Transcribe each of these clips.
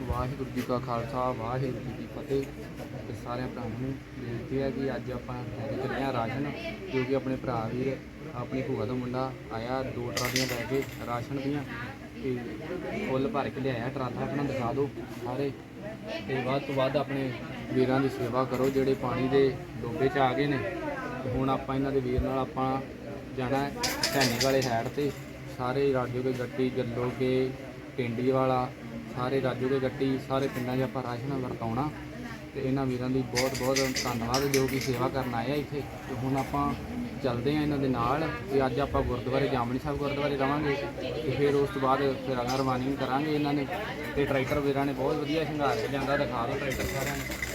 ਵਾਹਿਗੁਰੂ ਜੀ ਕਾ ਖਾਲਸਾ, ਵਾਹਿਗੁਰੂ ਜੀ ਕੀ ਫਤਿਹ। ਤੇ ਸਾਰਿਆਂ ਭਰਾਵਾਂ ਨੂੰ ਬੇਨਤੀ ਹੈ ਕਿ ਅੱਜ ਆਪਾਂ ਲੈ ਚੱਲੇ ਹਾਂ ਰਾਸ਼ਨ, ਜੋ ਕਿ ਆਪਣੇ ਭਰਾ ਵੀਰ, ਆਪਣੀ ਭੂਆ ਦਾ ਮੁੰਡਾ ਆਇਆ, ਦੋ ਟਰਾਲੀਆਂ ਲੈ ਕੇ ਰਾਸ਼ਨ ਦੀਆਂ ਤੇ ਫੁੱਲ ਭਰ ਕੇ ਲਿਆਇਆ, ਟਰਾਲਾ ਆਪਣਾ ਦਿਖਾ ਦਿਓ ਸਾਰੇ। ਤੇ ਵੱਧ ਤੋਂ ਵੱਧ ਆਪਣੇ ਵੀਰਾਂ ਦੀ ਸੇਵਾ ਕਰੋ, ਜਿਹੜੇ ਪਾਣੀ ਦੇ ਡੋਬੇ 'ਚ ਆ ਗਏ ਨੇ। ਹੁਣ ਆਪਾਂ ਇਹਨਾਂ ਦੇ ਵੀਰ ਨਾਲ ਆਪਾਂ ਜਾਣਾ ਹੈ ਢੈਣੀ ਵਾਲੇ ਹੈਡ ਤੇ। ਸਾਰੇ ਰਾਜੋ ਕੇ ਗੱਟੀ ਜੱਲੋ ਕੇ ਪਿੰਡੀ ਵਾਲਾ ਸਾਰੇ ਰਾਜੂ ਦੇ ਗੱਟੀ ਸਾਰੇ ਪਿੰਡਾਂ 'ਚ ਆਪਾਂ ਰਾਸ਼ਨ ਵਰਤਾਉਣਾ। ਤੇ ਇਹਨਾਂ ਵੀਰਾਂ ਦੀ ਬਹੁਤ ਬਹੁਤ ਧੰਨਵਾਦ, ਜੋ ਕਿ ਸੇਵਾ ਕਰਨ ਆਏ ਆ ਇੱਥੇ। ਤੇ ਹੁਣ ਆਪਾਂ ਚੱਲਦੇ ਆ ਇਹਨਾਂ ਦੇ ਨਾਲ। ਤੇ ਅੱਜ ਆਪਾਂ ਗੁਰਦੁਆਰੇ, ਜਾਮਣੀ ਸਾਹਿਬ ਗੁਰਦੁਆਰੇ ਰਵਾਂਗੇ। ਤੇ ਫਿਰ ਉਸ ਤੋਂ ਬਾਅਦ ਫਿਰ ਅਗਰ ਰਵਾਨੀ ਕਰਾਂਗੇ ਇਹਨਾਂ ਨੇ। ਤੇ ਟਰੈਕਟਰ ਵੀਰਾਂ ਨੇ ਬਹੁਤ ਵਧੀਆ ਸ਼ਿੰਗਾਰ ਕੇ ਲਿਆਂਦਾ, ਦਿਖਾ ਦਿਓ ਟਰੈਕਟਰ ਸਾਰਿਆਂ ਨੂੰ।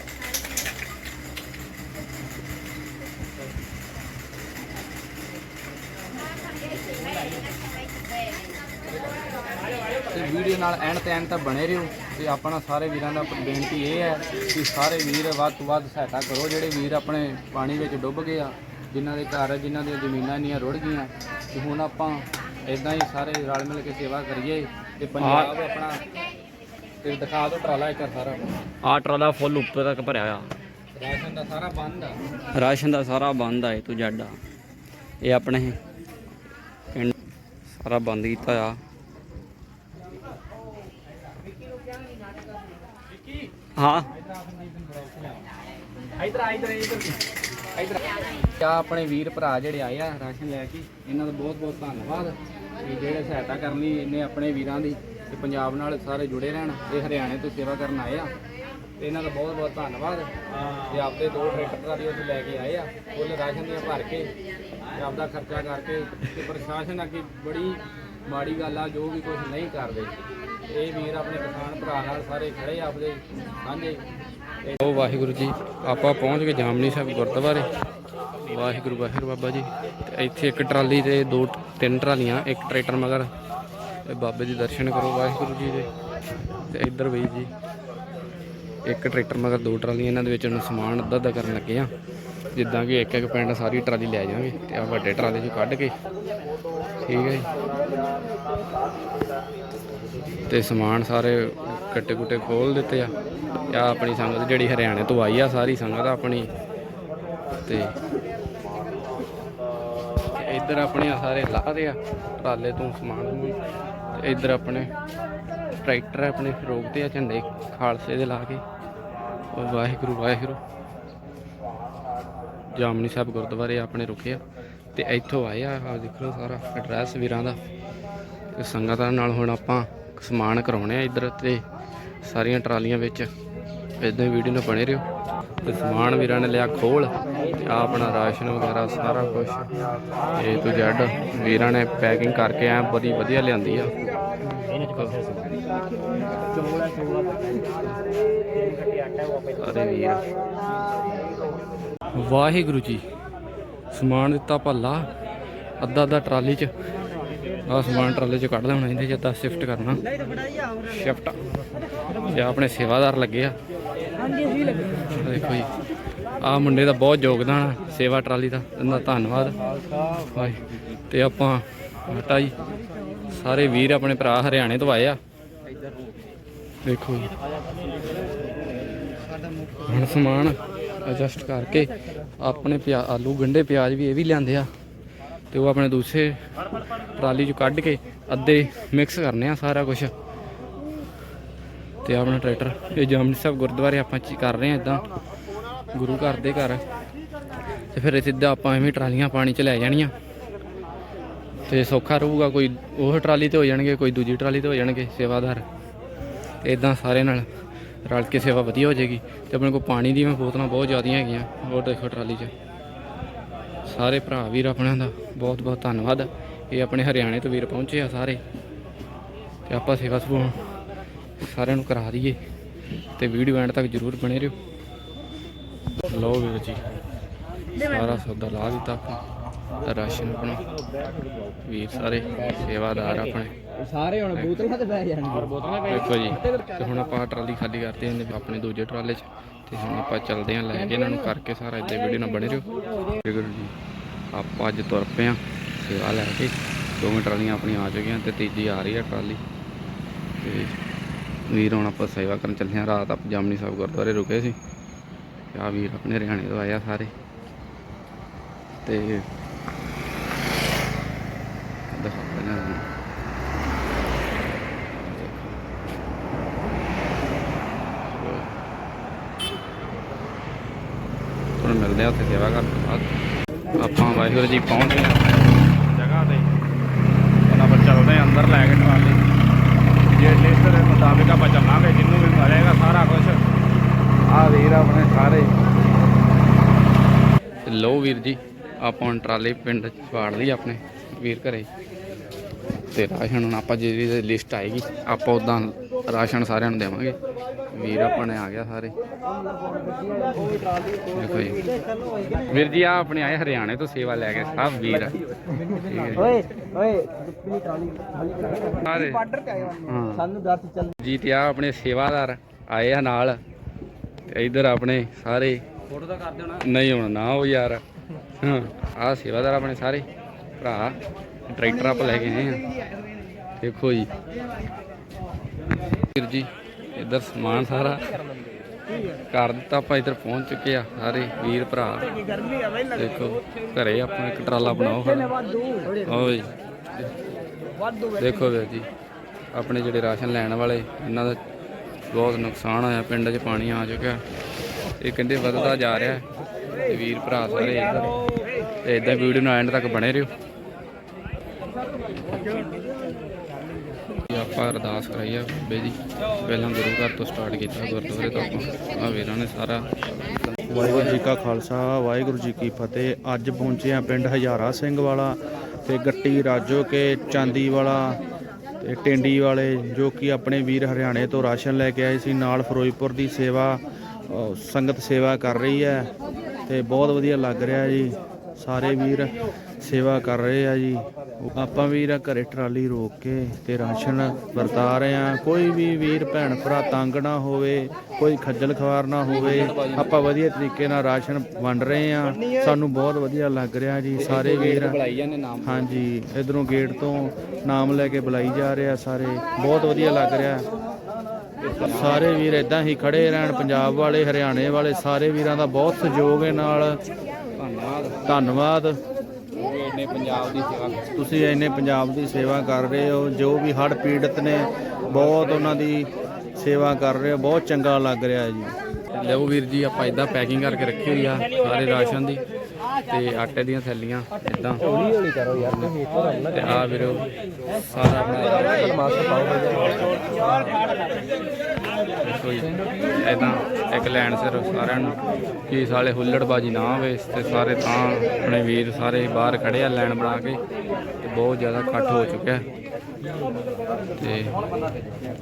ਨਾਲ ਐਂਡ ਤੇ ਐਂਡ ਤੱਕ ਬਣੇ ਰਹੋ ਤੇ ਆਪਣਾ ਸਾਰੇ ਵੀਰਾਂ ਦਾ ਬੇਨਤੀ ਇਹ ਹੈ ਕਿ ਸਾਰੇ ਵੀਰ ਵੱਧ ਤੋਂ ਵੱਧ ਸਹਾਇਤਾ ਕਰੋ। ਜਿਹੜੇ ਵੀਰ ਆਪਣੇ ਪਾਣੀ ਵਿੱਚ ਡੁੱਬ ਗਏ ਆ ਜਿਨ੍ਹਾਂ ਦੇ ਘਰ ਜਿਨ੍ਹਾਂ ਦੀਆਂ ਜ਼ਮੀਨਾਂ ਇੰਨੀਆਂ ਰੁੜ ਗਈਆਂ ਤੇ ਹੁਣ ਆਪਾਂ ਇਦਾਂ ਹੀ ਸਾਰੇ ਰਲ ਮਿਲ ਕੇ ਸੇਵਾ ਕਰੀਏ ਤੇ ਪੰਜਾਬ ਆਪਣਾ ਤੇ ਦਿਖਾ ਦਿਓ ਟਰਾਲਾ ਇੱਕ ਸਾਰਾ। ਆ ਟਰਾਲਾ ਫੁੱਲ ਉੱਪਰ ਤੱਕ ਭਰਿਆ ਆ ਰਾਸ਼ਨ ਦਾ ਸਾਰਾ ਬੰਦ ਆ। ਰਾਸ਼ਨ ਦਾ ਸਾਰਾ ਬੰਦ ਆ ਇਹ ਤੋਂ ਜੱਡ ਆ। ਇਹ ਆਪਣੇ ਸਾਰਾ ਬੰਦ ਕੀਤਾ ਆ। ਹਾਂ। ਇਧਰ ਆ, ਇਧਰ ਇਧਰ ਇਧਰ ਆ। ਆਪਣੇ ਵੀਰ ਭਰਾ ਜਿਹੜੇ ਆਏ ਆ ਰਾਸ਼ਨ ਲੈ ਕੇ, ਇਹਨਾਂ ਦਾ ਬਹੁਤ ਬਹੁਤ ਧੰਨਵਾਦ। ਵੀ ਜਿਹੜੇ ਸਹਾਇਤਾ ਕਰਨੀ ਇਹਨੇ ਆਪਣੇ ਵੀਰਾਂ ਦੀ, ਤੇ ਪੰਜਾਬ ਨਾਲ ਸਾਰੇ ਜੁੜੇ ਰਹਿਣ, ਇਹ ਹਰਿਆਣੇ ਤੋਂ ਸੇਵਾ ਕਰਨ ਆਏ ਆ। ਤੇ ਇਹਨਾਂ ਦਾ ਬਹੁਤ ਬਹੁਤ ਧੰਨਵਾਦ। ਤੇ ਆਪਦੇ ਦੋ ਟਰੈਕਟਰ ਦੀ ਉਹ ਲੈ ਕੇ ਆਏ ਆ, ਫੁੱਲ ਰਾਸ਼ਨ ਦੀਆਂ ਭਰ ਕੇ, ਤੇ ਆਪਦਾ ਖਰਚਾ ਕਰਕੇ, ਤੇ ਪ੍ਰਸ਼ਾਸਨ ਅੱਗੇ ਬੜੀ ਮਾੜੀ ਗੱਲ ਆ, ਜੋ ਵੀ ਕੁਝ ਨਹੀਂ ਕਰਦੇ। ਇਹ ਵੀਰ ਆਪਣੇ ਕਿਸਾਨ ਭਰਾ ਨਾਲ ਸਾਰੇ ਖੜੇ ਆਪਦੇ ਸਾਂਝੇ। ਉਹ ਵਾਹਿਗੁਰੂ ਜੀ, ਆਪਾਂ ਪਹੁੰਚ ਗਏ ਜਾਮਨੀ ਸਾਹਿਬ ਗੁਰਦੁਆਰੇ। ਵਾਹਿਗੁਰੂ ਵਾਹਿਗੁਰੂ ਬਾਬਾ ਜੀ। ਤੇ ਇੱਥੇ ਇੱਕ ਟਰਾਲੀ ਤੇ ਦੋ, ਤਿੰਨ ਟਰਾਲੀਆਂ, ਇੱਕ ਟਰੈਕਟਰ ਮਗਰ। ਤੇ ਬਾਬੇ ਦੇ ਦਰਸ਼ਨ ਕਰੋ ਵਾਹਿਗੁਰੂ ਜੀ ਦੇ। ਤੇ ਇੱਧਰ ਬਈ ਜੀ, ਇੱਕ ਟਰੈਕਟਰ ਮਗਰ ਦੋ ਟਰਾਲੀਆਂ, ਇਹਨਾਂ ਦੇ ਵਿੱਚ ਨੂੰ ਸਮਾਨ ਅੱਧਾ ਅੱਧਾ ਕਰਨ ਲੱਗੇ ਆ। ਜਿੱਦਾਂ ਕਿ ਇੱਕ ਇੱਕ ਪਿੰਡ ਸਾਰੀ ਟਰਾਲੀ ਲੈ ਜਾਵਾਂਗੇ, ਤੇ ਆ ਵੱਡੇ ਟਰਾਲੇ 'ਚ ਕੱਢ ਕੇ। ਠੀਕ ਹੈ ਜੀ। ਤੇ ਸਮਾਨ ਸਾਰੇ ਕੱਟੇ ਕੁੱਟੇ ਖੋਲ ਦਿੱਤੇ ਆ। ਆ ਆਪਣੀ ਸੰਗਤ ਜਿਹੜੀ ਹਰਿਆਣੇ ਤੋਂ ਆਈ ਆ, ਸਾਰੀ ਸੰਗਤ ਆਪਣੀ। ਤੇ ਇੱਧਰ ਆਪਣੇ ਆ ਸਾਰੇ ਲਾਹਦੇ ਆ, ਟਰਾਲੇ ਤੋਂ ਸਮਾਨ ਨੂੰ ਤੇ ਇੱਧਰ ਆਪਣੇ ਟਰੈਕਟਰ ਆਪਣੇ ਰੋਕਦੇ ਆ ਝੰਡੇ ਖਾਲਸੇ ਦੇ ਲਾ ਕੇ। ਉਹ ਵਾਹਿਗੁਰੂ ਵਾਹਿਗੁਰੂ। ਜਾਮਨੀ ਸਾਹਿਬ ਗੁਰਦੁਆਰੇ ਆਪਣੇ ਰੁਕੇ ਆ। ਤੇ ਇੱਥੋਂ ਆਏ ਆ ਆ ਦੇਖ ਲਓ ਸਾਰਾ ਐਡਰੈਸ ਵੀਰਾਂ ਦਾ। ਤੇ ਸੰਗਤਾਂ ਨਾਲ ਹੁਣ ਆਪਾਂ ਸਮਾਨ ਕਰਾਉਣੇ ਆ ਇੱਧਰ ਤੇ ਸਾਰੀਆਂ ਟਰਾਲੀਆਂ ਵਿੱਚ। ਇਦਾਂ ਵੀਡੀਓ ਨਾਲ ਬਣੇ ਰਹੋ। ਤੇ ਸਮਾਨ ਵੀਰਾਂ ਨੇ ਲਿਆ ਖੋਲ ਤੇ ਆ ਆਪਣਾ ਰਾਸ਼ਨ ਵਗੈਰਾ ਸਾਰਾ ਕੁਝ ਏ ਤੋਂ ਜ਼ੈਡ ਵੀਰਾਂ ਨੇ ਪੈਕਿੰਗ ਕਰਕੇ ਆ ਬੜੀ ਵਧੀਆ ਲਿਆਂਦੀ ਆ। ਸਾਰੇ ਵੀਰ। ਵਾਹਿਗੁਰੂ ਜੀ, ਸਮਾਨ ਦਿੱਤਾ ਭੱਲਾ। ਅੱਧਾ ਅੱਧਾ ਟਰਾਲੀ 'ਚ ਆ ਸਮਾਨ ਟਰਾਲੇ 'ਚ ਕੱਢ ਲੈਣਾ ਇਹਦੇ 'ਚ, ਤਾਂ ਸ਼ਿਫਟ ਕਰਨਾ। ਸ਼ਿਫਟ ਤੇ ਆਪਣੇ ਸੇਵਾਦਾਰ ਲੱਗੇ ਆ। ਆਹ ਦੇਖੋ ਜੀ ਆ ਮੁੰਡੇ ਦਾ ਬਹੁਤ ਯੋਗਦਾਨ ਆ, ਸੇਵਾ ਟਰਾਲੀ ਦਾ, ਇਹਨਾਂ ਦਾ ਧੰਨਵਾਦ। ਹਾਏ ਤੇ ਆਪਾਂ ਆਟਾ ਜੀ, ਸਾਰੇ ਵੀਰ ਆਪਣੇ ਭਰਾ ਹਰਿਆਣੇ ਤੋਂ ਆਏ ਆ। ਦੇਖੋ ਜੀ, ਹੁਣ ਸਮਾਨ ਐਡਜਸਟ ਕਰਕੇ ਆਪਣੇ ਪਿਆ, ਆਲੂ ਗੰਡੇ ਪਿਆਜ਼ ਵੀ ਇਹ ਵੀ ਲਿਆਂਦੇ ਆ। ਤੇ ਉਹ ਆਪਣੇ ਦੂਸਰੇ ਟਰਾਲੀ 'ਚੋਂ ਕੱਢ ਕੇ ਅੱਧੇ ਮਿਕਸ ਕਰਨੇ ਆ ਸਾਰਾ ਕੁਝ ਤੇ ਆਪਣਾ ਟਰੈਕਟਰ, ਇਹ ਜਾਮਨੀ ਸਾਹਿਬ ਗੁਰਦੁਆਰੇ ਆਪਾਂ ਕਰ ਰਹੇ ਆ ਇਦਾਂ ਗੁਰੂ ਘਰ ਦੇ ਘਰ। ਤੇ ਫਿਰ ਸਿੱਧਾ ਆਪਾਂ ਐਵੇਂ ਟਰਾਲੀਆਂ ਪਾਣੀ 'ਚ ਲੈ ਜਾਣੀਆਂ। ਤੇ ਸੌਖਾ ਰਹੂਗਾ ਕੋਈ ਉਹ ਟਰਾਲੀ ਤੇ ਹੋ ਜਾਣਗੇ, ਕੋਈ ਦੂਜੀ ਟਰਾਲੀ ਤੇ ਹੋ ਜਾਣਗੇ ਸੇਵਾਦਾਰ। ਤੇ ਇਦਾਂ ਸਾਰੇ ਨਾਲ ਰਲ ਕੇ ਸੇਵਾ ਵਧੀਆ ਹੋ ਜਾਏਗੀ। ਤੇ ਆਪਣੇ ਕੋਲ ਪਾਣੀ ਦੀਆਂ ਬੋਤਲਾਂ ਬਹੁਤ ਜ਼ਿਆਦੀਆਂ ਹੈਗੀਆਂ ਹੋਰ ਦੇਖੋ ਟਰਾਲੀ 'ਚ। ਸਾਰੇ ਭਰਾ ਵੀਰ ਆਪਣਿਆਂ ਦਾ ਬਹੁਤ ਬਹੁਤ ਧੰਨਵਾਦ। ਇਹ ਆਪਣੇ ਹਰਿਆਣੇ ਤੋਂ ਵੀਰ ਪਹੁੰਚੇ ਆ ਸਾਰੇ। ਤੇ ਆਪਾਂ ਸੇਵਾ ਸੁਭਾ ਸਾਰਿਆਂ ਨੂੰ ਕਰਾ ਦਈਏ। ਤੇ ਵੀਡੀਓ ਐਂਡ ਤੱਕ ਜਰੂਰ ਬਣੇ ਰਹੋ। ਲਓ ਵੀਰ ਜੀ ਸਾਰਾ ਸੌਦਾ ਲਾ ਦਿੱਤਾ ਆਪਾਂ। ਰਾਸ਼ਨ ਆਪਣਾ। ਵੀਰ ਸਾਰੇ ਸੇਵਾਦਾਰ ਆਪਣੇ। ਸਾਰੇ ਹੁਣ ਬੋਤਲਾਂ ਤੇ ਬਹਿ ਜਾਣਗੇ। ਦੇਖੋ ਜੀ ਤੇ ਹੁਣ ਆਪਾਂ ਟਰਾਲੀ ਖਾਲੀ ਕਰਦੇ ਹਾਂ ਆਪਣੇ ਦੂਜੇ ਟਰਾਲੇ 'ਚ। ਤੇ ਹੁਣ ਆਪਾਂ ਚੱਲਦੇ ਹਾਂ ਲੈ ਕੇ ਇਹਨਾਂ ਨੂੰ ਕਰਕੇ ਸਾਰਾ ਇੱਦਾਂ ਵੀਡੀਓ ਨਾਲ ਬਣੇ ਰਹੋ। ਵਾਹਿਗੁਰੂ ਜੀ। ਆਪਾਂ ਅੱਜ ਤੁਰ ਪਏ ਹਾਂ ਸੇਵਾ ਲੈ ਕੇ ਦੋਵੇਂ ਟਰਾਲੀਆਂ ਆਪਣੀਆਂ ਆ ਚੁੱਕੀਆਂ ਤੇ ਤੀਜੀ ਆ ਰਹੀ ਹੈ ਟਰਾਲੀ। ਤੇ ਵੀਰ ਹੁਣ ਆਪਾਂ ਸੇਵਾ ਕਰਨ ਚੱਲੇ ਹਾਂ। ਰਾਤ ਆਪ ਜਾਮਨੀ ਸਾਹਿਬ ਗੁਰਦੁਆਰੇ ਰੁਕੇ ਸੀ। ਤੇ ਆਹ ਵੀਰ ਆਪਣੇ ਹਰਿਆਣੇ ਤੋਂ ਆਇਆ ਸਾਰੇ। ਤੇ ਦਿਖਾ ਪਹਿਲਾਂ ਮਿਲਦੇ ਆ ਉੱਥੇ ਸੇਵਾ ਕਰਨ ਤੋਂ ਬਾਅਦ। ਆਪਾਂ ਵਾਹਿਗੁਰੂ ਜੀ ਪਹੁੰਚ ਗਏ ਜਗ੍ਹਾ ਤੇ ਹੁਣ ਆਪਾਂ ਚੱਲਦੇ ਹਾਂ ਅੰਦਰ ਲੈ ਕੇ ਟਰਾਲੀ। ਜੇ ਲਿਸਟ ਮੁਤਾਬਿਕ ਆਪਾਂ ਚੱਲਾਂਗੇ, ਜਿੰਨੂੰ ਵੀ ਮਿਲੇਗਾ ਸਾਰਾ ਕੁਝ ਆ ਵੀਰ ਆਪਣੇ ਸਾਰੇ। ਲੋ ਵੀਰ ਜੀ, ਆਪਾਂ ਹੁਣ ਟਰਾਲੀ ਪਿੰਡ ਚ ਵਾੜ ਲਈ ਆਪਣੇ ਵੀਰ ਘਰੇ। ਤੇ ਰਾਸ਼ਨ ਹੁਣ ਆਪਾਂ ਜਿਹੜੀ ਲਿਸਟ ਆਏਗੀ, ਆਪਾਂ ਉਦਾਂ ਰਾਸ਼ਨ ਸਾਰਿਆਂ ਨੂੰ ਦੇਵਾਂਗੇ। ਵੀਰ ਆਪਣੇ ਆ ਗਿਆ ਸਾਰੇ। ਦੇਖੋ ਜੀ। ਵੀਰ ਜੀ ਆ ਆਪਣੇ ਆਏ ਹਰਿਆਣੇ ਤੋਂ ਸੇਵਾ ਲੈ ਕੇ ਸਭ ਵੀਰ ਓਏ ਓਏ ਦੁੱਪੀ ਟਰਾਲੀ ਸਾਰੇ। ਬਾਰਡਰ ਤੇ ਆਏ ਸਾਨੂੰ ਡਰ ਚੱਲ ਜੀ ਤੇ ਆ ਆਪਣੇ ਸੇਵਾਦਾਰ ਆਏ ਆ ਨਾਲ। ਤੇ ਇਧਰ ਆਪਣੇ ਸਾਰੇ। ਫੋਟੋ ਤਾਂ ਕਰ ਦੇਣਾ ਨਹੀਂ ਹੁਣ ਨਾ ਉਹ ਯਾਰ। ਹਾਂ ਆ ਸੇਵਾਦਾਰ ਆਪਣੇ ਸਾਰੇ ਭਰਾ ਟਰੈਕਟਰ ਆਪ ਲੈ ਕੇ ਆਏ ਆ। ਦੇਖੋ ਜੀ। ਵੀਰ ਜੀ। ਇੱਧਰ ਸਮਾਨ ਸਾਰਾ ਕਰ ਦਿੱਤਾ, ਆਪਾਂ ਇੱਧਰ ਪਹੁੰਚ ਚੁੱਕੇ ਆ, ਸਾਰੇ ਵੀਰ ਭਰਾ। ਦੇਖੋ, ਘਰੇ ਆਪਾਂ ਇੱਕ ਟਰਾਲਾ ਬਣਾਓ ਫਿਰ। ਵਾਧੂ ਓਏ ਦੇਖੋ ਵੀਰ ਜੀ, ਆਪਣੇ ਜਿਹੜੇ ਰਾਸ਼ਨ ਲੈਣ ਵਾਲੇ, ਇਹਨਾਂ ਦਾ ਬਹੁਤ ਨੁਕਸਾਨ ਹੋਇਆ, ਪਿੰਡ 'ਚ ਪਾਣੀ ਆ ਚੁੱਕਿਆ। ਇਹ ਕਹਿੰਦੇ ਵੱਧਦਾ ਜਾ ਰਿਹਾ। ਤੇ ਵੀਰ ਭਰਾ ਸਾਰੇ ਇੱਧਰ। ਤੇ ਇਦਾਂ ਵੀਡੀਓ ਨੂੰ ਐਂਡ ਤੱਕ ਬਣੇ ਰਹੋ। ਜੀ ਆਪਾਂ ਅਰਦਾਸ ਕਰਾਈ ਆ ਬਾਬੇ ਦੀ। ਪਹਿਲਾਂ ਗੁਰੂ ਘਰ ਤੋਂ ਸਟਾਰਟ ਕੀਤਾ, ਗੁਰਦੁਆਰੇ ਤੋਂ ਆਪਾਂ ਆ ਵੀਰਾਂ ਨੇ ਸਾਰਾ। ਵਾਹਿਗੁਰੂ ਜੀ ਕਾ ਖਾਲਸਾ, ਵਾਹਿਗੁਰੂ ਜੀ ਕੀ ਫਤਿਹ। ਅੱਜ ਪਹੁੰਚੇ ਆ ਪਿੰਡ ਹਜ਼ਾਰਾ ਸਿੰਘ ਵਾਲਾ ਤੇ ਗੱਟੀ ਰਾਜੋ ਕੇ ਚਾਂਦੀ ਵਾਲਾ ਤੇ ਟਿੰਡੀ ਵਾਲੇ, ਜੋ ਕਿ ਆਪਣੇ ਵੀਰ ਹਰਿਆਣੇ ਤੋਂ ਰਾਸ਼ਨ ਲੈ ਕੇ ਆਏ ਸੀ। ਨਾਲ ਫਿਰੋਜ਼ਪੁਰ ਦੀ ਸੇਵਾ ਸੰਗਤ ਸੇਵਾ ਕਰ ਰਹੀ ਹੈ ਤੇ ਬਹੁਤ ਵਧੀਆ ਲੱਗ ਰਿਹਾ ਜੀ। ਸਾਰੇ ਵੀਰ ਸੇਵਾ ਕਰ ਰਹੇ ਆ ਜੀ। ਆਪਾਂ ਵੀਰ ਘਰੇ ਟਰਾਲੀ ਰੋਕ ਕੇ ਤੇ ਰਾਸ਼ਨ ਵਰਤਾ ਰਹੇ ਆ। ਕੋਈ ਵੀ ਵੀਰ, ਭੈਣ ਭਰਾ ਤੰਗ ਨਾ ਹੋਵੇ, ਕੋਈ ਖੱਜਲ ਖਵਾਰ ਨਾ ਹੋਵੇ, ਆਪਾਂ ਵਧੀਆ ਤਰੀਕੇ ਨਾਲ ਰਾਸ਼ਨ ਵੰਡ ਰਹੇ ਆ। ਸਾਨੂੰ ਬਹੁਤ ਵਧੀਆ ਲੱਗ ਰਿਹਾ ਜੀ ਸਾਰੇ ਵੀਰ। ਹਾਂਜੀ, ਇਧਰੋਂ ਗੇਟ ਤੋਂ ਨਾਮ ਲੈ ਕੇ ਬੁਲਾਈ ਜਾ ਰਹੇ ਆ ਸਾਰੇ। ਬਹੁਤ ਵਧੀਆ ਲੱਗ ਰਿਹਾ। ਸਾਰੇ ਵੀਰ ਇਦਾਂ ਹੀ ਖੜੇ ਰਹਿਣ, ਪੰਜਾਬ ਵਾਲੇ, ਹਰਿਆਣੇ ਵਾਲੇ, ਸਾਰੇ ਵੀਰਾਂ ਦਾ ਬਹੁਤ ਸਹਿਯੋਗ ਹੈ ਨਾਲ। ਧੰਨਵਾਦ। ਇੰਨੇ ਪੰਜਾਬ ਦੀ ਸੇਵਾ ਤੁਸੀਂ ਇੰਨੇ ਪੰਜਾਬ ਦੀ ਸੇਵਾ ਕਰ ਰਹੇ ਹੋ ਜੋ ਵੀ ਹੜ੍ਹ ਪੀੜਤ ਨੇ ਬਹੁਤ ਉਹਨਾਂ ਦੀ ਸੇਵਾ ਕਰ ਰਹੇ ਹੋ ਬਹੁਤ ਚੰਗਾ ਲੱਗ ਰਿਹਾ ਜੀ। ਲਓ ਵੀਰ ਜੀ ਆਪਾਂ ਇਦਾਂ ਪੈਕਿੰਗ ਕਰਕੇ ਰੱਖੀ ਹੋਈ ਆ ਸਾਰੇ ਰਾਸ਼ਨ ਦੀ ਤੇ ਆਟੇ ਦੀਆਂ ਥੈਲੀਆਂ ਇਦਾਂ। ਹੌਲੀ ਹੌਲੀ ਕਰੋ ਯਾਰ ਤੁਸੀਂ ਆਓ ਨਾ ਤੇ ਆ ਵੀਰੋ ਸਾਰਾ ਆਪਣਾ ਮਾਸਕ ਪਾਓ ਕੋਈ ਜੀ ਇੱਕ ਲੈਣ ਸਿਰ ਸਾਰਿਆਂ ਨੂੰ ਕਿ ਸਾਲੇ ਹੁੱਲੜਬਾਜੀ ਨਾ ਹੋਵੇ ਤੇ ਸਾਰੇ ਤਾਂ ਆਪਣੇ ਵੀਰ ਸਾਰੇ ਬਾਹਰ ਖੜੇ ਆ ਲੈਣ ਬਣਾ ਕੇ ਤੇ ਬਹੁਤ ਜ਼ਿਆਦਾ ਇਕੱਠ ਹੋ ਚੁੱਕਿਆ। ਹੈ। ਤੇ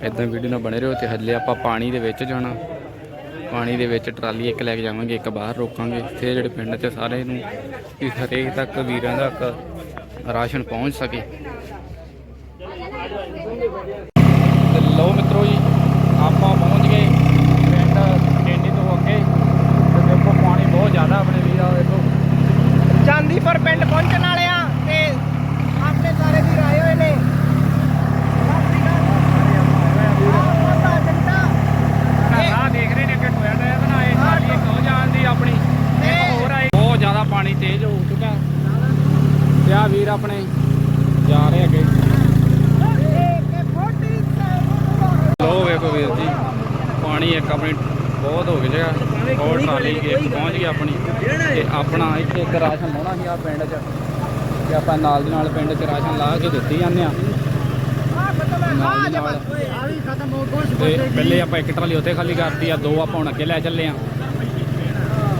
ਇਦਾਂ ਵੀਡੀਓ ਨਾਲ ਬਣੇ ਰਹੋ ਤੇ ਹੱਲੇ ਆਪਾਂ ਪਾਣੀ ਦੇ ਵਿੱਚ ਜਾਣਾ। ਪਾਣੀ ਦੇ ਵਿੱਚ ਟਰਾਲੀ ਇੱਕ ਲੈ ਕੇ ਜਾਵਾਂਗੇ, ਇੱਕ ਬਾਹਰ ਰੋਕਾਂਗੇ। ਫਿਰ ਜਿਹੜੇ ਪਿੰਡ 'ਚ ਸਾਰੇ ਨੂੰ ਕਿ ਹਰੇਕ ਤੱਕ ਵੀਰਾਂ ਤੱਕ ਰਾਸ਼ਨ ਪਹੁੰਚ ਸਕੇ। ਤੇ ਲਓ ਮਿੱਤਰੋ ਜੀ ਆਪਾਂ ਪਹੁੰਚ ਗਏ ਪਿੰਡ ਟੇਂਡੀ ਤੋਂ ਹੋ ਕੇ ਤੇ ਦੇਖੋ ਪਾਣੀ ਬਹੁਤ ਜ਼ਿਆਦਾ ਆਪਣੇ ਵੀਰਾਂ ਦੇਖੋ ਚਾਂਦੀਪੁਰ ਪਿੰਡ ਪਹੁੰਚਣ ਵਾਲੇ ਆ ਤੇ ਆਪਣੇ ਸਾਰੇ ਵੀਰ ਆਏ ਹੋਏ ਨੇ। ਪਾਣੀ ਤੇਜ਼ ਹੋ ਚੁੱਕਾ। ਤੇ ਆ ਵੀਰ ਆਪਣੇ ਜਾ ਰਹੇ ਅੱਗੇ। ਲੋ ਵੇਖੋ ਵੀਰ ਜੀ ਪਾਣੀ ਇੱਕ ਆਪਣੀ ਬਹੁਤ ਹੋ ਗਿਆ ਹੋਰ ਟਰਾਲੀ ਇੱਕ ਪਹੁੰਚ ਗਈ ਆਪਣੀ। ਤੇ ਆਪਣਾ ਇੱਥੇ ਇੱਕ ਰਾਸ਼ਨ ਲਾਉਣਾ ਸੀ ਆ ਪਿੰਡ 'ਚ। ਤੇ ਆਪਾਂ ਨਾਲ ਦੀ ਨਾਲ ਪਿੰਡ 'ਚ ਰਾਸ਼ਨ ਲਾ ਕੇ ਦਿੱਤੀ ਜਾਂਦੇ ਆ। ਨਾਲ ਦੀ ਨਾਲ। ਤੇ ਪਹਿਲੇ ਆਪਾਂ ਇੱਕ ਟਰਾਲੀ ਉੱਥੇ ਖਾਲੀ ਕਰਤੀ ਆ, ਦੋ ਆਪਾਂ ਹੁਣ ਅੱਗੇ ਲੈ ਚੱਲੇ ਆ।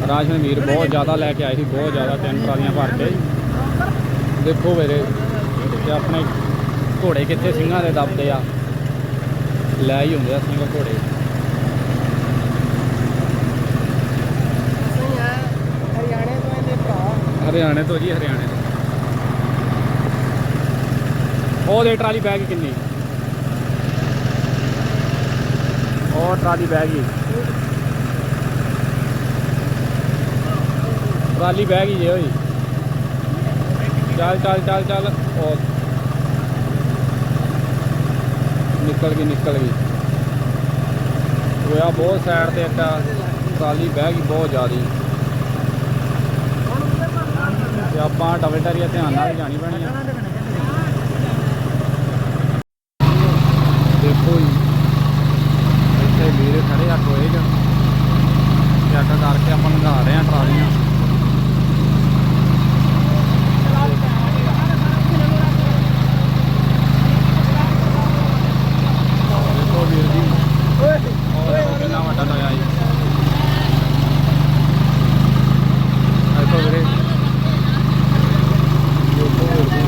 ਰਾਸ਼ਨ ਵੀਰ ਬਹੁਤ ਜ਼ਿਆਦਾ ਲੈ ਕੇ ਆਏ ਸੀ, ਬਹੁਤ ਜ਼ਿਆਦਾ ਤਿੰਨ ਟਰਾਲੀਆਂ ਭਰ ਕੇ। ਦੇਖੋ ਮੇਰੇ ਤੇ ਆਪਣੇ ਘੋੜੇ ਕਿੱਥੇ ਸਿੰਘਾਂ ਦੇ ਦੱਬਦੇ ਆ। ਲੈ ਹੀ ਹੁੰਦੇ ਆ ਸਿੰਘ ਘੋੜੇ ਹਰਿਆਣੇ ਤੋਂ ਇਹਦੇ ਭਰਾ ਹਰਿਆਣੇ ਤੋਂ ਜੀ, ਹਰਿਆਣੇ ਤੋਂ। ਉਹਦੇ ਟਰਾਲੀ ਬੈਗ ਕਿੰਨੀ? ਉਹ ਟਰਾਲੀ ਬੈਗ ਹੀ। ਟਰਾਲੀ ਬੈਗ ਹੀ ਜੇ ਹੋਈ ਚੱਲ ਚੱਲ ਚੱਲ ਚੱਲ। ਉਹ। ਨਿਕਲ ਗਈ ਨਿਕਲ ਗਈ। ਹੋਇਆ ਬਹੁਤ ਸਾਈਡ ਤੇ ਇੱਕ ਟਰਾਲੀ ਬਹਿ ਗਈ ਬਹੁਤ ਜ਼ਿਆਦੀ। ਆਪਾਂ ਡਬਲ ਟਰੀਆ ਧਿਆਨ ਨਾਲ ਹੀ ਜਾਣੀ ਪੈਣੀ ਆ। ਦੇਖੋ ਜੀ ਇੱਥੇ ਵੀਰ ਖੜੇ ਆ ਟੋਏ 'ਚ ਚੈੱਕ ਕਰਕੇ ਆਪਾਂ ਲੰਘਾ ਰਹੇ ਆ ਟਰਾਲੀਆਂ ਦੇਖੋ ਵੀਰ ਜੀ ਉਹ ਦੇਖੋ ਕਿੰਨਾ ਵੱਡਾ ਟੋਇਆ ਜੀ ਦੇਖੋ ਵੀਰੇ ਦੇਖੋ ਵੀਰ ਜੀ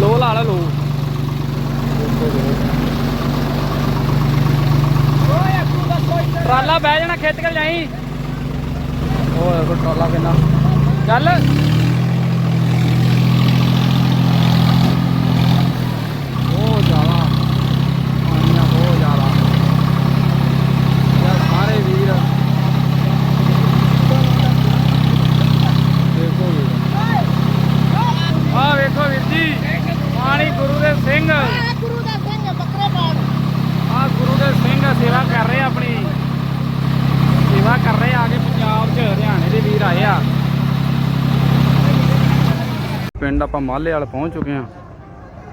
ਲੋ ਲਾ ਲਾ ਲੋ ਦੇਖੋ ਵੀਰੇ ਟਰਾਲਾ ਬਹਿ ਜਾਣਾ ਖਿੱਚ ਕੇ ਜਾਈ ਉਹ ਦੇਖੋ ਟਰਾਲਾ ਕਿੰਨਾ ਚੱਲ ਬਹੁਤ ਜ਼ਿਆਦਾ ਪਾਣੀ ਆ ਬਹੁਤ ਜ਼ਿਆਦਾ ਯਾਰ ਸਾਰੇ ਵੀਰ ਦੇਖੋ ਵੀਰ ਆ ਵੇਖੋ ਵੀਰ ਜੀ ਪਾਣੀ ਗੁਰੂ ਦੇ ਸਿੰਘ ਗੁਰੂ ਦਾ ਸਿੰਘ ਬੱਕਰੇ ਪਾਲ ਆ ਗੁਰੂ ਦੇ ਸਿੰਘ ਸੇਵਾ ਕਰ ਰਹੇ ਆ ਆਪਣੀ ਸੇਵਾ ਕਰ ਰਹੇ ਆ ਆ ਕੇ ਪੰਜਾਬ 'ਚ ਹਰਿਆਣੇ ਦੇ ਵੀਰ ਆਏ ਆ ਪਿੰਡ ਆਪਾਂ ਮਾਲੇ ਵਾਲ ਪਹੁੰਚ ਚੁੱਕੇ ਆ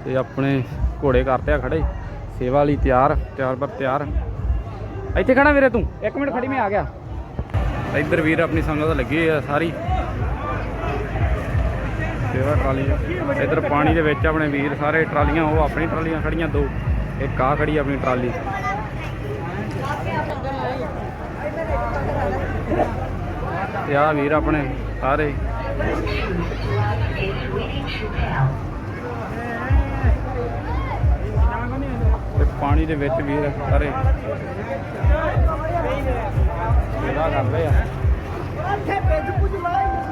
ਤੇ ਆਪਣੇ ਘੋੜੇ ਕਰਤੇ ਆ ਖੜੇ। ਸੇਵਾ ਲਈ ਤਿਆਰ ਤਿਆਰ ਪਰ ਤਿਆਰ। ਇੱਥੇ ਖੜਾ ਵੀਰੇ ਤੂੰ, ਇੱਕ ਮਿੰਟ ਖੜੀ, ਮੈਂ ਆ ਗਿਆ। ਇੱਧਰ ਵੀਰ ਆਪਣੀ ਸੰਗਤ ਲੱਗੀ ਆ ਸਾਰੀ। ਸੇਵਾ ਟਰਾਲੀ ਇੱਧਰ ਪਾਣੀ ਦੇ ਵਿੱਚ ਆਪਣੇ ਵੀਰ ਸਾਰੇ ਟਰਾਲੀਆਂ, ਉਹ ਆਪਣੀ ਟਰਾਲੀਆਂ ਖੜੀਆਂ, ਦੋ, ਇੱਕ ਆ ਖੜੀ ਆਪਣੀ ਟਰਾਲੀ। ਤੇ ਆ ਵੀਰ ਆਪਣੇ ਸਾਰੇ। ਤੇ ਪਾਣੀ ਦੇ ਵਿੱਚ ਵੀ ਸਾਰੇ ਸੇਵਾ ਕਰਦੇ ਆ।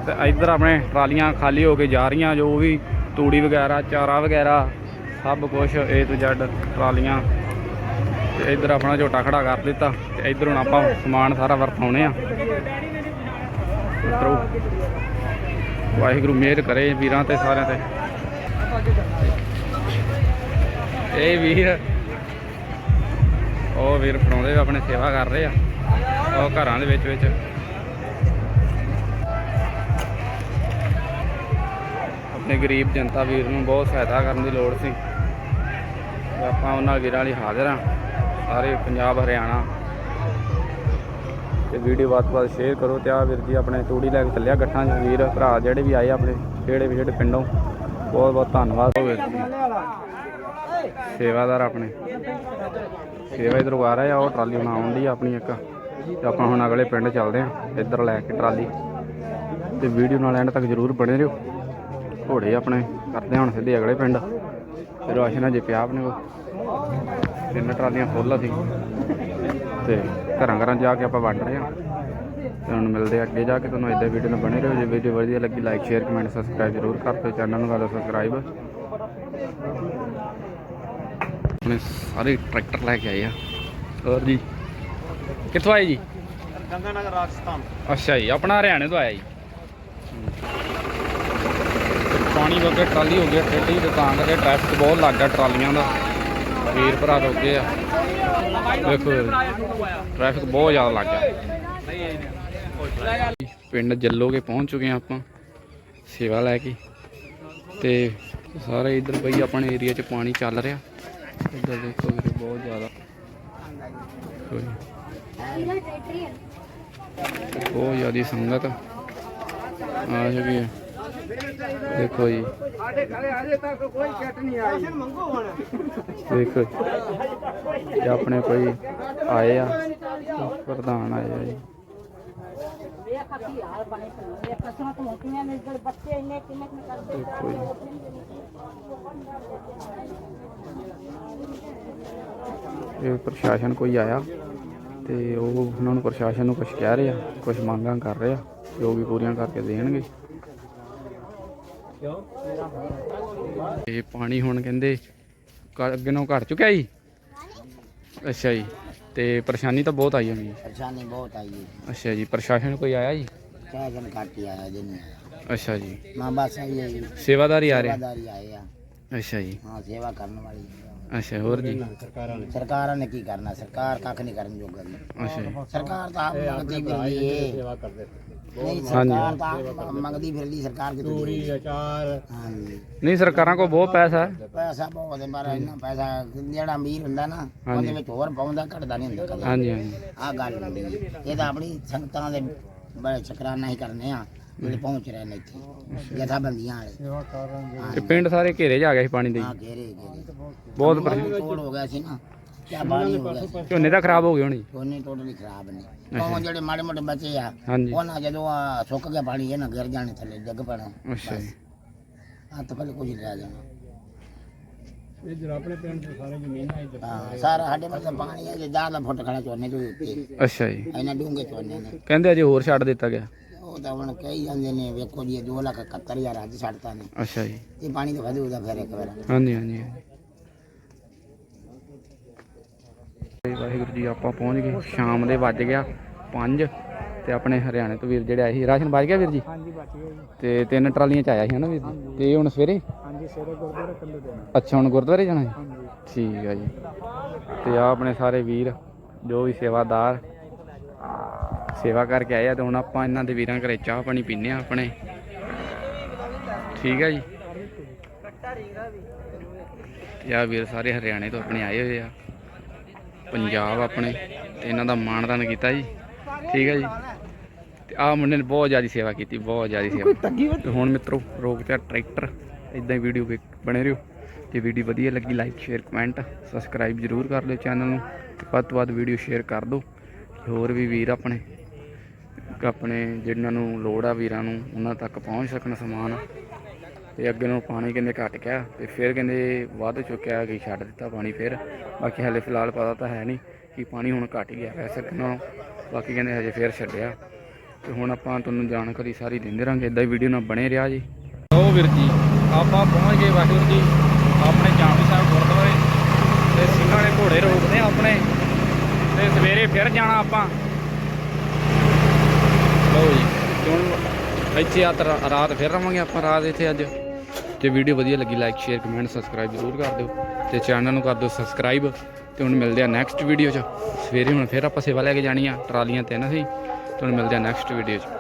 ਤੇ ਇੱਧਰ ਆਪਣੇ ਟਰਾਲੀਆਂ ਖਾਲੀ ਹੋ ਕੇ ਜਾ ਰਹੀਆਂ, ਜੋ ਵੀ ਤੂੜੀ ਵਗੈਰਾ, ਚਾਰਾ ਵਗੈਰਾ, ਸਭ ਕੁਝ ਏ to Z ਟਰਾਲੀਆਂ। ਤੇ ਇੱਧਰ ਆਪਣਾ ਝੋਟਾ ਖੜਾ ਕਰ ਦਿੱਤਾ। ਤੇ ਇੱਧਰ ਹੁਣ ਆਪਾਂ ਸਮਾਨ ਸਾਰਾ ਵਰਤਾਉਣੇ ਆ। ਉਤਰੋ। ਵਾਹਿਗੁਰੂ ਮਿਹਰ ਕਰੇ ਵੀਰਾਂ ਤੇ ਸਾਰਿਆਂ ਤੇ। ਇਹ ਵੀਰ, ਉਹ ਵੀਰ ਫੜਾਉਂਦੇ ਵੇ ਆਪਣੇ ਸੇਵਾ ਕਰ ਰਹੇ ਆ, ਉਹ ਘਰਾਂ ਦੇ ਵਿੱਚ ਵਿੱਚ। ਆਪਣੇ ਗਰੀਬ ਜਨਤਾ ਵੀਰ ਨੂੰ ਬਹੁਤ ਸਹਾਇਤਾ ਕਰਨ ਦੀ ਲੋੜ ਸੀ। ਆਪਾਂ ਉਹਨਾਂ ਵੀਰਾਂ ਲਈ ਹਾਜ਼ਰ ਹਾਂ। ਸਾਰੇ ਪੰਜਾਬ, ਹਰਿਆਣਾ ਤੇ ਵੀਡੀਓ ਵੱਧ ਤੋਂ ਵੱਧ ਸ਼ੇਅਰ ਕਰੋ ਤੇ ਆ ਵੀਰ ਜੀ ਆਪਣੇ ਤੂੜੀ ਲੈ ਕੇ ਚੱਲਿਆ ਗੱਠਾਂ 'ਚ। ਵੀਰ ਭਰਾ ਜਿਹੜੇ ਵੀ ਆਏ ਆਪਣੇ ਜਿਹੜੇ ਵੀ ਜਿਹੜੇ ਪਿੰਡੋਂ ਬਹੁਤ ਬਹੁਤ ਧੰਨਵਾਦ। ਹੋਵੇ ਸੇਵਾਦਾਰ ਆਪਣੇ। ਸੇਵਾ ਇਧਰੋਂ ਆ ਰਿਹਾ ਆ ਉਹ ਟਰਾਲੀ ਹੁਣ ਆਉਂਦੀ ਆ ਆਪਣੀ ਇੱਕ। ਤੇ ਆਪਾਂ ਹੁਣ ਅਗਲੇ ਪਿੰਡ ਚੱਲਦੇ ਆ ਇੱਧਰ ਲੈ ਕੇ ਟਰਾਲੀ। ਤੇ ਵੀਡੀਓ ਨਾਲ ਐਂਡ ਤੱਕ ਜਰੂਰ ਬਣੇ ਰਹੋ। ਘੋੜੇ ਆਪਣੇ ਕਰਦੇ ਹੁਣ ਸਿੱਧੇ ਅਗਲੇ ਪਿੰਡ। ਤੇ ਰਾਸ਼ਨ ਅਜੇ ਪਿਆ ਆਪਣੇ ਕੋਲ। ਤਿੰਨ ਟਰਾਲੀਆਂ ਫੁੱਲ ਸੀ। ਤੇ ਘਰਾਂ ਘਰਾਂ ਜਾ ਕੇ ਆਪਾਂ ਵੰਡ ਰਹੇ ਹਾਂ। ਤੇ ਹੁਣ ਮਿਲਦੇ ਅੱਗੇ ਜਾ ਕੇ ਤੁਹਾਨੂੰ ਇਦਾਂ ਵੀਡੀਓ ਨਾਲ ਬਣੇ ਰਹੋ। ਜੇ ਵੀਡੀਓ ਵਧੀਆ ਲੱਗੀ ਲਾਈਕ ਸ਼ੇਅਰ ਕਮੈਂਟ ਸਬਸਕ੍ਰਾਈਬ ਜ਼ਰੂਰ ਕਰ ਦਿਓ। ਚੈਨਲ ਨੂੰ ਕਰ ਦਿਓ ਸਬਸਕ੍ਰਾਈਬ ਆਪਣੇ ਸਾਰੇ ਟਰੈਕਟਰ ਲੈ ਕੇ ਆਏ ਆ। ਹੋਰ ਜੀ? ਕਿੱਥੋਂ ਆਏ ਜੀ? ਗੰਗਾਨਗਰ ਰਾਜਸਥਾਨ। ਅੱਛਾ ਜੀ ਆਪਣਾ ਹਰਿਆਣੇ ਤੋਂ ਆਇਆ ਜੀ। ਪਾਣੀ ਵਗੇ ਟਰਾਲੀ ਹੋ ਗਿਆ ਟੇਢੀ ਤਾਂ ਕਰਕੇ ਟ੍ਰੈਫਿਕ ਬਹੁਤ ਲੱਗ ਟਰਾਲੀਆਂ ਦਾ। ਵੀਰ ਭਰਾ ਰੁਕੇ ਆ। ਦੇਖੋ ਟ੍ਰੈਫਿਕ ਬਹੁਤ ਜ਼ਿਆਦਾ ਲੱਗ ਗਿਆ। ਪਿੰਡ ਜੱਲੋਗੇ ਪਹੁੰਚ ਚੁੱਕੇ ਆ ਆਪਾਂ, ਸੇਵਾ ਲੈ ਕੇ। ਤੇ ਸਾਰੇ ਇਧਰ ਬਈ ਆਪਣੇ ਏਰੀਆ 'ਚ ਪਾਣੀ ਚੱਲ ਰਿਹਾ। ਇੱਧਰ ਦੇਖੋ ਵੀਰੇ, ਬਹੁਤ ਜ਼ਿਆਦਾ। ਬਹੁਤ ਜ਼ਿਆਦੀ ਸੰਗਤ ਆ ਚੁੱਕੀ ਹੈ। ਦੇਖੋ ਜੀ। ਸਾਡੇ ਘਰੇ ਅਜੇ ਤੱਕ ਕੋਈ ਕਿੱਟ ਨਹੀਂ ਆਈ। ਮੰਗੋ ਹੁਣ। ਦੇਖੋ ਜੀ। ਇਹ ਆਪਣੇ ਕੋਈ ਆਏ ਆ ਪ੍ਰਧਾਨ ਆਏ ਆ ਜੀ। ਇਹ ਪ੍ਰਸ਼ਾਸਨ ਕੋਈ ਆਇਆ ਤੇ ਉਹ ਉਹਨਾਂ ਨੂੰ ਪ੍ਰਸ਼ਾਸਨ ਨੂੰ ਕੁਝ ਕਹਿ ਰਹੇ ਆ ਕੁਝ ਮੰਗਾਂ ਕਰ ਰਹੇ ਆ ਜੋ ਵੀ ਪੂਰੀਆਂ ਕਰਕੇ ਦੇਣਗੇ। ਇਹ ਪਾਣੀ ਹੁਣ ਕਹਿੰਦੇ ਅੱਗੇ ਨੂੰ ਘਟ ਚੁੱਕਿਆ ਜੀ? ਅੱਛਾ ਜੀ। ਤੇ ਪਰੇਸ਼ਾਨੀ ਤਾਂ ਬਹੁਤ ਆਈ ਹੈ ਪਰੇਸ਼ਾਨੀ ਬਹੁਤ ਆਈ ਹੈ ਅੱਛਾ ਜੀ। ਪ੍ਰਸ਼ਾਸਨ ਕੋਈ ਆਇਆ ਜੀ? ਪ੍ਰਸ਼ਾਸਨ ਘੱਟ ਆਇਆ ਜੀ ਨਹੀਂ ਅੱਛਾ ਜੀ। ਮਾਂ ਬਸ ਆਈ ਸੇਵਾਦਾਰੀ ਆ ਰਹੇ? ਸੇਵਾਦਾਰੀ ਆਏ ਆ। ਅੱਛਾ ਜੀ। ਹਾਂ ਸੇਵਾ ਕਰਨ ਵਾਲੀ ਅੱਛਾ ਹੋਰ ਜੀ? ਸਰਕਾਰਾਂ ਨੇ ਕੀ ਕਰਨਾ? ਸਰਕਾਰ ਕੱਖ ਨਹੀਂ ਕਰਨ ਜੋਗਾ ਅੱਛਾ ਸਰਕਾਰ ਤਾਂ ਆਪ ਮੰਗਦੀ ਸੇਵਾ ਕਰਦੇ ਨਹੀਂ ਸਰਕਾਰ ਤਾਂ ਆਪ ਮੰਗਦੀ ਫਿਰਦੀ ਸਰਕਾਰ ਕਿਤੋਂ ਤੂੜੀ ਅਚਾਰ। ਹਾਂਜੀ। ਨਹੀਂ ਸਰਕਾਰਾਂ ਕੋਲ ਬਹੁਤ ਪੈਸਾ ਹੈ। ਪੈਸਾ ਬਹੁਤ ਹੈ ਪਰ ਇੰਨਾ ਪੈਸਾ ਜਿਹੜਾ ਅਮੀਰ ਹੁੰਦਾ ਨਾ ਉਹਦੇ ਵਿੱਚ ਹੋਰ ਪਾਉਂਦਾ ਘਟਦਾ ਨਹੀਂ ਹੁੰਦਾ ਕਦੇ। ਹਾਂਜੀ ਹਾਂਜੀ। ਆ ਗੱਲ ਹੁੰਦੀ ਹੈ ਇਹ ਤਾਂ ਆਪਣੀ ਸੰਗਤਾਂ ਦੇ ਬੜੇ ਸ਼ੁਕਰਾਨਾ ਹੀ ਕਰਨੇ ਆ ਜਿਹੜੇ ਪਹੁੰਚ ਰਹੇ ਨੇ ਇੱਥੇ ਜਥਾਬੰਦੀਆਂ ਵਾਲੇ। ਤੇ ਪਿੰਡ ਸਾਰੇ ਘੇਰੇ ਆ ਗਿਆ ਸੀ ਪਾਣੀ ਦੇ ਆ ਘੇਰੇ ਘੇਰੇ। ਬਹੁਤ ਪਰ- ਤੋੜ ਹੋ ਗਿਆ ਸੀ ਨਾ। ਕਿਆ ਬਾਣੀ ਹੋ ਗਿਆ। ਸੀ ਝੋਨੇ ਤਾਂ ਖਰਾਬ ਹੋ ਗਏ ਹੋਣੀ। ਦੋਨੇ ਟੋਟਲੀ ਖਰਾਬ ਨੇ। ਉਹ ਜਿਹੜੇ ਮਾੜੇ ਮੋਟੇ ਬੱਚੇ ਆ ਹਾਂਜੀ। ਉਹਨਾਂ ਜਦੋਂ ਆ ਸੁੱਕ ਗਿਆ ਪਾਣੀ ਇਹ ਨਾ ਗਿਰ ਜਾਣੇ ਥੱਲੇ ਡਿੱਗ ਪੈਣਾ। ਅੱਛਾ ਜੀ। ਹੱਥ ਪੱਲੇ ਕੁਝ ਨਹੀਂ ਰਹਿ ਜਾਣਾ। ਇਹ ਆਪਣੇ ਪਿੰਡ ਦੇ ਸਾਰੇ ਜ਼ਮੀਨਾਂ ਇਹ ਹਾਂ ਸਾਰਾ ਸਾਡੇ ਪਾਸੇ ਪਾਣੀ ਹੈ ਜੇ ਦਾ ਫੁੱਟ ਖੜਾ ਚੋਨੇ ਤੋਂ ਉੱਤੇ। ਅੱਛਾ ਜੀ। ਇਹਨਾਂ ਡੂੰਘੇ ਚੋਨੇ ਨੇ। ਕਹਿੰਦੇ ਅਜੇ ਹੋਰ ਛੱਡ ਦਿੱਤਾ ਗਿਆ। ਉਹ ਤਾਂ ਹੁਣ ਕਹੀ ਜਾਂਦੇ ਨੇ ਵੇਖੋ ਜੀ 2 ਲੱਖ 71000 ਅੱਜ ਛੱਡਤਾ ਨੇ। ਅੱਛਾ ਜੀ। ਇਹ ਪਾਣੀ ਤਾਂ ਵਧੂ ਉਹਦਾ ਫਿਰ ਇੱਕ ਵਾਰ। ਹਾਂਜੀ ਹਾਂਜੀ ਹਾਂਜੀ। ਤੇ ਵਾਹਿਗੁਰੂ ਜੀ ਆਪਾਂ ਪਹੁੰਚ ਗਏ। ਸ਼ਾਮ ਦੇ ਵੱਜ ਗਿਆ 5 ਤੇ ਆਪਣੇ ਹਰਿਆਣੇ ਤੋਂ ਵੀਰ ਜਿਹੜੇ ਆਏ ਸੀ ਰਾਸ਼ਨ ਵੱਜ ਗਿਆ ਵੀਰ ਜੀ? ਹਾਂਜੀ ਬਚ ਗਏ ਜੀ। ਤੇ ਤਿੰਨ ਟਰਾਲੀਆਂ ਚ ਆਇਆ ਸੀ ਹਨਾ ਵੀਰ ਜੀ? ਤੇ ਹੁਣ ਸਵੇਰੇ? ਹਾਂਜੀ ਸਵੇਰੇ ਗੁਰਦੁਆਰੇ ਕੰਡੇ ਦੇ ਅੱਛਾ ਹੁਣ ਗੁਰਦੁਆਰੇ ਜਾਣਾ ਹੈ ਹਾਂਜੀ। ਠੀਕ ਆ ਜੀ। ਤੇ ਆ ਆਪਣੇ ਸਾਰੇ ਵੀਰ ਜੋ ਵੀ ਸੇਵਾਦਾਰ ਸੇਵਾ ਕਰਕੇ ਆਏ ਆ ਤੇ ਹੁਣ ਆਪਾਂ ਇਹਨਾਂ ਦੇ ਵੀਰਾਂ ਘਰੇ ਚਾਹ ਪਾਣੀ ਪੀਨੇ ਆ ਆਪਣੇ। ਠੀਕ ਆ ਜੀ। ਆ ਵੀਰ ਸਾਰੇ ਹਰਿਆਣੇ ਤੋਂ ਆਪਣੇ ਆਏ ਹੋਏ ਆ। ਪੰਜਾਬ ਆਪਣੇ ਤੇ ਇਹਨਾਂ ਦਾ ਮਾਣਦਾਨ ਕੀਤਾ ਜੀ। ਠੀਕ ਆ ਜੀ। ਤੇ ਆ ਮੁੰਡੇ ਨੇ ਬਹੁਤ ਜ਼ਿਆਦਾ ਸੇਵਾ ਕੀਤੀ ਬਹੁਤ ਜ਼ਿਆਦਾ ਸੇਵਾ। ਤੇ ਹੁਣ ਮਿੱਤਰੋ ਰੋਕ ਤੇ ਟਰੈਕਟਰ। ਇਦਾਂ ਹੀ ਵੀਡੀਓ ਬਣੇ ਰਹੋ। ਜੇ ਵੀਡੀਓ ਵਧੀਆ ਲੱਗੀ ਲਾਈਕ ਸ਼ੇਅਰ ਕਮੈਂਟ ਸਬਸਕ੍ਰਾਈਬ ਜਰੂਰ ਕਰ ਲਿਓ ਚੈਨਲ ਨੂੰ। ਤੇ ਵੱਧ ਤੋਂ ਵੱਧ ਵੀਡੀਓ ਸ਼ੇਅਰ ਕਰ ਦਿਓ। ਹੋਰ ਵੀ ਵੀਰ ਆਪਣੇ ਆਪਣੇ ਜਿਨ੍ਹਾਂ ਨੂੰ ਲੋੜ ਆ ਵੀਰਾਂ ਨੂੰ ਉਹਨਾਂ ਤੱਕ ਪਹੁੰਚ ਸਕਣ ਸਮਾਨ। ਤੇ ਅੱਗੇ ਨੂੰ ਪਾਣੀ ਕਹਿੰਦੇ ਘਟ ਗਿਆ ਤੇ ਫਿਰ ਕਹਿੰਦੇ ਵੱਧ ਚੁੱਕਿਆ ਕਿ ਛੱਡ ਦਿੱਤਾ ਪਾਣੀ ਫਿਰ। ਬਾਕੀ ਹਲੇ ਫਿਲਹਾਲ ਪਤਾ ਤਾਂ ਹੈ ਨਹੀਂ ਕਿ ਪਾਣੀ ਹੁਣ ਘਟ ਗਿਆ, ਵੈਸੇ ਕਿਨਾਂ ਬਾਕੀ ਕਹਿੰਦੇ ਹਜੇ ਫਿਰ ਛੱਡਿਆ। ਤੇ ਹੁਣ ਆਪਾਂ ਤੁਹਾਨੂੰ ਜਾਣਕਾਰੀ ਸਾਰੀ ਦਿੰਦੇ ਰਾਂਗੇ ਇਦਾਂ ਹੀ ਵੀਡੀਓ ਨਾਲ ਬਣੇ ਰਿਹਾ ਜੀ। ਲੋ ਵੀਰ ਜੀ, ਆਪਾਂ ਪਹੁੰਚ ਗਏ ਵਾਹਿਗੁਰੂ ਜੀ, ਆਪਣੇ ਜਾਮੀ ਸਾਹਿਬ ਗੁਰਦੁਆਰੇ ਤੇ ਸਿੰਘਾਂ ਨੇ ਘੋੜੇ ਰੋਕਦੇ ਆਪਣੇ ਤੇ ਸਵੇਰੇ ਫਿਰ ਜਾਣਾ ਆਪਾਂ। ਲਓ ਜੀ, ਹੁਣ ਇੱਥੇ ਆ ਰਾਤ ਫਿਰ ਰਵਾਂਗੇ ਆਪਾਂ, ਰਾਤ ਇੱਥੇ ਅੱਜ। ਜੇ ਵੀਡੀਓ ਵਧੀਆ ਲੱਗੀ ਲਾਈਕ ਸ਼ੇਅਰ ਕਮੈਂਟ ਸਬਸਕ੍ਰਾਈਬ ਜ਼ਰੂਰ ਕਰ ਦਿਓ ਤੇ ਚੈਨਲ ਨੂੰ ਕਰ ਦਿਓ ਸਬਸਕ੍ਰਾਈਬ ਤੇ ਹੁਣ ਮਿਲਦੇ ਆ ਨੈਕਸਟ ਵੀਡੀਓ 'ਚ। ਸਵੇਰੇ ਹੁਣ ਫਿਰ ਆਪਾਂ ਸੇਵਾ ਲੈ ਕੇ ਜਾਣੀ ਆ, ਟਰਾਲੀਆਂ 'ਤੇ ਨਾ ਸੀ ਤੇ ਹੁਣ ਮਿਲਦੇ ਆ ਨੈਕਸਟ ਵੀਡੀਓ 'ਚ।